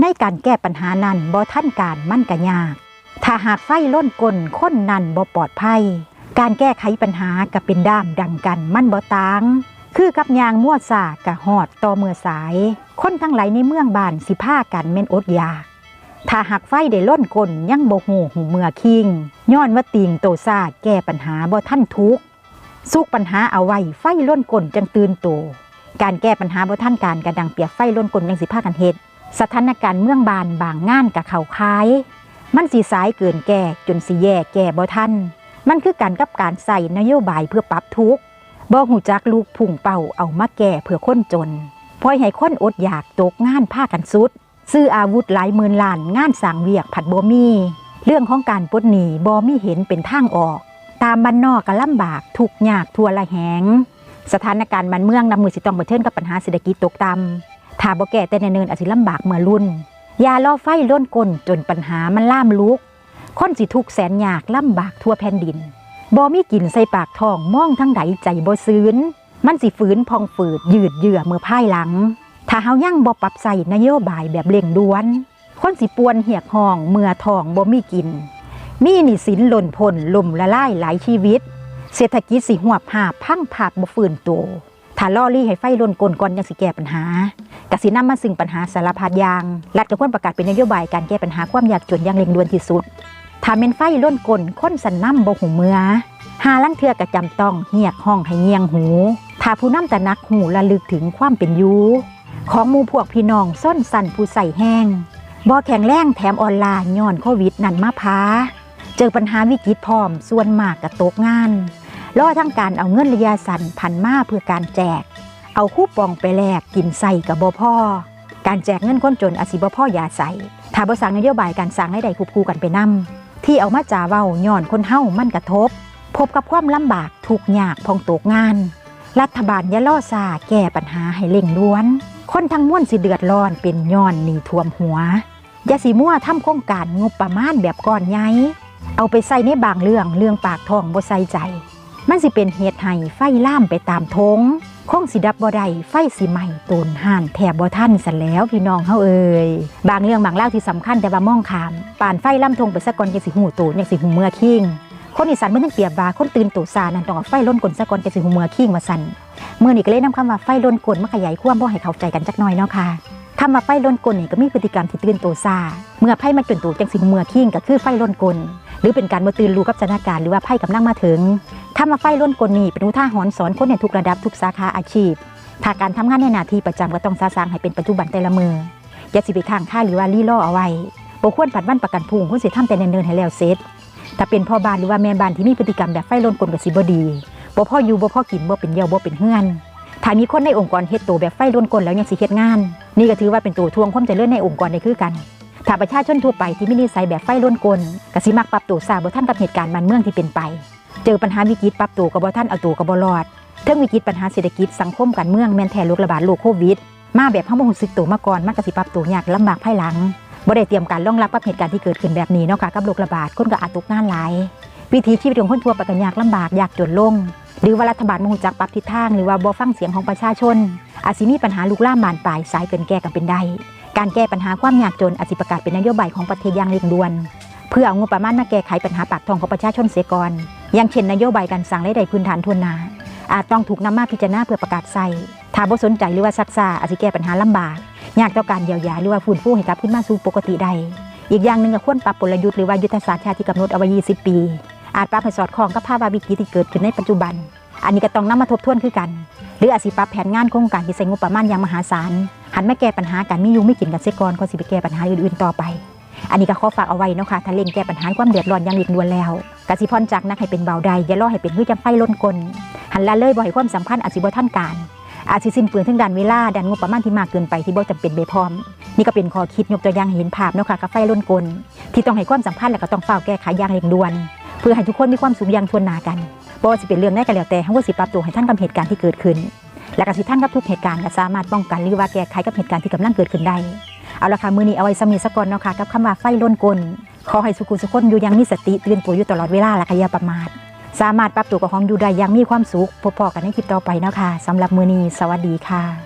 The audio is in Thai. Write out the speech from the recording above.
ในการแก้ปัญหานั้นบ่ท่านการมั่นก็ยาก ถ้าหากไฟล้นกลคนนั้นบ่ปลอดภัย การแก้ไขปัญหาก็เป็นด้ามดังกันมั่นบ่ต่างคือกับยางมั่วสากะหอดต่อเมื่อสาย คนทั้งหลายในเมืองบ้านสิพากันแม่นอดยากถ้าหากไฟได้ล้นกลยังบ่หูหูเมื่อคิง ย้อนว่าติงโตซาแก้ปัญหาบ่ท่านทุกสุกปัญหาเอาไว้ไฟล้นกลจังตื่นโต การแก้ปัญหาบ่ท่านการกระดังเปียกไฟล้นกลยังสิพากันเฮ็ด สถานการณ์เมืองบานบางงานกับเขาคาย มันสีสายเกินแก่จนสิแย่แก่บ่ทันมันคือการกับการใส่นโยบายเพื่อปรับทุกบ่หูจักลูกพุ่งเป่าเอามาแก่เพื่อคนจนพอยให้คนอดอยากตกงานผ้ากันสุด ซื้ออาวุธหลายหมื่นล้านงานสั่งเวียกผัดบ่มี เรื่องของการปดหนีบ่มีเห็นเป็นทางออก ตามบ้านนอกก็ลำบากทุกยากทั่วละแหง สถานการณ์บ้านเมืองนำมือสิต้องเผชิญกับปัญหาเศรษฐกิจตกต่ำ ถ้าบ่แก่แต่เนิ่นๆอาจสิลำบากเมื่อรุ่น ยาล่อไฟล้นกลจนปัญหามันล่ามลุกคนสิทุกแสนยากลำบากทั่วแผ่นดินบ่มีกินใส่ปากท้องมองทั้งใดใจบ่ซื้น มันสิฝืนพองฝืดยืดเยื้อเมื่อพ่ายหลัง ถ้าเฮายังบ่ปรับใส่นโยบายแบบเร่งด่วน คนสิปวนเหียกห้องเมื่อทองบ่มีกิน มีหนี้สินหล่นพ้นล่มละลายหลายชีวิต เศรษฐกิจสิหวบหาพังผาดบ่ฟื้นตัว ถ้าล่อลี่ให้ไฟล้นกลก่อนยังสิแก้ปัญหากสินำมาซึ่งปัญหาสารพัดอย่างรัฐก็ควรประกาศเป็นนโยบายการแก้ปัญหาความยากจนอย่างเร่งด่วนที่สุดถ้าเป็นไฟล้นกลคนสันน้ำบ่หูเมือหาลังเทือกระจำต้องเหียกห้องให้เงียงหูถ้าผู้นำตะนักหูระลึกถึงความเป็นยูของมูพวกพี่น้องส้นสันผู้ใส่แห้งบ่แข็งแรงแถมออนไลน์ย้อนโควิดนั่นมาพาเจอปัญหาวิกฤตพร้อมส่วนมากกระตกงาน ล่อทั้งการเอาเงินระยะสั้นพันมาเพื่อการแจก เอาคู่ปองไปแลกกินใส่กับบ่พ่อ การแจกเงินคนจนอาศิบพ่อยาใส่ถ้าบสั่งนโยบายการสั่งให้ได้ควบคู่กันไปนำที่เอามาจ่าเว้าย้อนคนเฮามันกระทบ พบกับความลำบากทุกยากพองตกงาน รัฐบาลย่าล่อซาแก้ปัญหาให้เร่งด่วน คนทั้งม้วลสิเดือดร้อนเป็นย้อนหนีท่วมหัวยาสิมั่วทำโครงการงบประมาณแบบก้อนใหญ่เอาไปใส่ในบางเรื่องเรื่องปากท้องบ่ใส่ใจ มันสิเป็นเหตุให้ไฟล่ามไปตามทงคงสิดับบ่ได้ไฟสิใหม่ตูนห่านแถบบ่ท่านสันแล้วพี่น้องเฮาเอ่ยบางเรื่องบางเล่าที่สำคัญแต่ว่ามองขามป่านไฟล่ำทงไปสะก่อนจังสิหูตูนจังสิหูเมื่อคิงคนอีสานมันต้องเปรียบว่าคนตื่นตูซานั่นต้องเอาไฟล้นกลสะก่อนจังสิหูเมื่อคิงมาสั่นเมื่อนี้ก็เลยนำคำว่าไฟล้นกลมาขยายความบ่ให้เข้าใจกันจักหน่อยเนาะค่ะคำว่าไฟล้นกลนี่ก็มีพฤติกรรมที่ตื่นตูซาเมื่อไพ่มันจนตูจังสิหูเมื่อคิงก็คือไฟล้นกลหรือเป็นการบ่ตื่นรู้กับสถานการณ์หรือว่าไพ่กำลังมาถึง ถ้ามาไฟล้นกลนี่เป็นอุทาหรณ์สอนคนในทุกระดับทุกสาขาอาชีพ ถ้าการทำงานในหน้าที่ประจำก็ต้องสร้างให้เป็นปัจจุบันแต่ละมืออย่าสิไปข้างค่าหรือว่าลี่ล่อเอาไว้บ่ควรปัดวันประกันพุ่งคุณสิทำแต่เนินๆให้แล้วเสร็จถ้าเป็นพ่อบ้านหรือว่าแม่บ้านที่มีพฤติกรรมแบบไฟล้นกลกับสิบดีบ่พ่ออยู่บ่พ่อกินบ่เป็นเยี่ยวบ่เป็นเฮือนถ้ามีคนในองค์กรเฮ็ดตัวแบบไฟล้นกลแล้วยังสิเฮ็ดงาน นี่ก็ถือว่าเป็นตัวทวงความเจริญในองค์กรได้คือกันถ้าประชาชนทั่วไปที่มีนิสัยแบบไฟล้นกลกสิมักปรับตัวซาบ่ทันกับเหตุการณ์บ้านเมืองที่เป็นไป เจอปัญหาวิกฤตปรับตัวกับบ่ท่านเอาตัวกับบ่รอดเทิงวิกฤตปัญหาเศรษฐกิจสังคมการเมืองแม่นแท้โรคระบาดโรคโควิด มาแบบเฮาบ่ฮู้สึกตัวมาก่อนมันก็สิปรับตัวยากลำบากภายหลังบ่ได้เตรียมการรองรับกับเหตุการณ์ที่เกิดขึ้นแบบนี้เนาะค่ะกับโรคระบาดคนก็อาจตกงานหลายวิถีชีวิตของคนทั่วไปก็ยากลำบากยากจนลง หรือว่ารัฐบาลบ่ฮู้จักปรับทิศทางหรือว่าบ่ฟังเสียงของประชาชน อาจสิมีปัญหาลุกลามบานปลายสายเกินแก้กันเป็นได้การแก้ปัญหาความยากจนอาจสิประกาศเป็นนโยบายของประเทศอย่างเร่งด่วน เพื่อเอางบประมาณมาแก้ไขปัญหาปากท้องของประชาชนเสียก่อน อย่างเช่นนโยบายการสั่งรายได้พื้นฐานทวนนาอาจต้องถูกนำมาพิจารณาเพื่อประกาศใส่ถ้าบ่สนใจหรือว่าซักซาอาจสิแก้ปัญหาลำบาก ยากต่อการเยียวยาหรือว่าฟื้นฟูให้กลับขึ้นมาสู่ปกติได้อีกอย่างหนึ่งก็ควรปรับกลยุทธ์หรือว่ายุทธศาสตร์ชาติที่กำหนดเอาไว้ 20 ปี อาจปรับให้สอดคล้องกับภาวะวิกฤตที่เกิดขึ้นในปัจจุบัน อันนี้ก็ต้องนำมาทบทวนคือกัน หรืออาจสิปรับแผนงานโครงการที่ใช้งบประมาณอย่างมหาศาล หันมาแก้ปัญหาการมีอยู่ไม่กินกันเสียก่อนก่อนสิไปแก้ปัญหาอื่นๆต่อไป อันนี้ก็ขอฝากเอาไว้นะคะถ้าเร่งแก้ปัญหาความเดือดร้อนอย่างเร่งด่วนแล้ว กสิพรจากนักให้เป็นเบาใดอย่ารอให้เป็นหื้อจำไฟล้นกลหันละเลยบ่ให้ความสำคัญอาจสิบ่ท่านการ อาจสิสิ้นเปลืองทั้งด้านเวลาด้านงบประมาณที่มากเกินไปที่บ่จำเป็นไปพร้อม นี่ก็เป็นข้อคิดยกตัวอย่างเห็นภาพเนาะค่ะกับไฟล้นกล ที่ต้องให้ความสำคัญและก็ต้องเฝ้าแก้ไขอย่างเร่งด่วน เพื่อให้ทุกคนมีความสุขอย่างทวนนากันบ่ว่าสิเป็นเรื่องใดก็แล้วแต่เฮาก็สิปรับตัวให้ท่านกับเหตุการณ์ที่เกิดขึ้น และก็สิท่านกับทุกเหตุการณ์ก็สามารถป้องกันหรือว่าแก้ไขกับเหตุการณ์ที่กำลังเกิดขึ้นได้เอาละค่ะมือนี้เอาไว้สำนีสกอนเนาะค่ะกับคำว่าไฟล้นกล ขอให้สุขุสุขคนอยู่ยังมีสติตื่นตัวอยู่ตลอดเวลาและก็อย่าประมาท สามารถปรับตัวกับของอยู่ได้ยังมีความสุขพบพอกันในคลิปต่อไปนะค่ะสำหรับมื้อนี้สวัสดีค่ะ